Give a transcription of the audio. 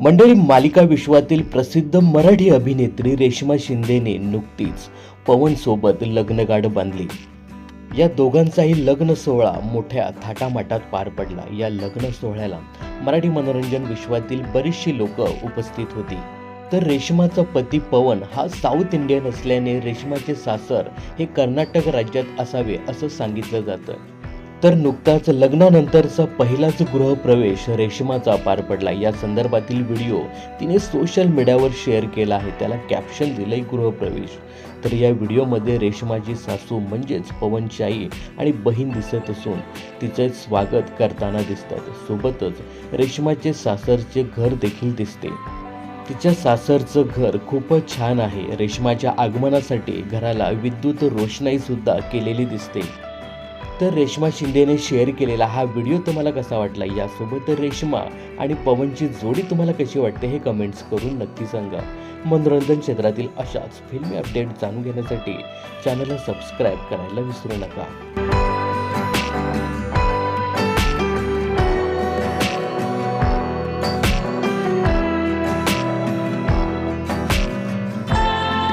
मंडळी मालिका विश्वातील प्रसिद्ध मराठी अभिनेत्री रेश्मा शिंदेने नुकतीच पवन सोबत लग्नगाठ बांधली. या दोघांचाही लग्न सोहळा मोठ्या थाटामाटात पार पडला. या लग्न सोहळ्याला मराठी मनोरंजन विश्वातील बरीचशी लोक उपस्थित होती. तर रेश्माचा पती पवन हा साऊथ इंडियन असल्याने रेश्माचे सासर हे कर्नाटक राज्यात असावे असं सांगितलं जातं. तर नुकताच लग्नानंतरचा पहिलाच गृहप्रवेश रेश्माचा पार पडला. या संदर्भातील व्हिडिओ तिने सोशल मीडियावर शेअर केला आहे. त्याला कॅप्शन दिलंय गृहप्रवेश. तर या व्हिडिओमध्ये रेशमाची सासू म्हणजेच पवनची आई आणि बहीण दिसत असून तिचे स्वागत करताना दिसतात. सोबतच रेश्माचे सासरचे घर देखील दिसते. तिच्या सासरचं घर खूपच छान आहे. रेश्माच्या आगमनासाठी घराला विद्युत रोषणाई सुद्धा केलेली दिसते. तर रेश्मा शिंदेने शेअर केलेला हा व्हिडिओ तुम्हाला कसा वाटला? यासोबत रेश्मा आणि पवनची जोडी तुम्हाला कशी वाटते हे कमेंट्स करून नक्की सांगा. मनोरंजन क्षेत्रातील अशाच फिल्मी अपडेट जाणून घेण्यासाठी चॅनलला सबस्क्राईब करायला विसरू नका.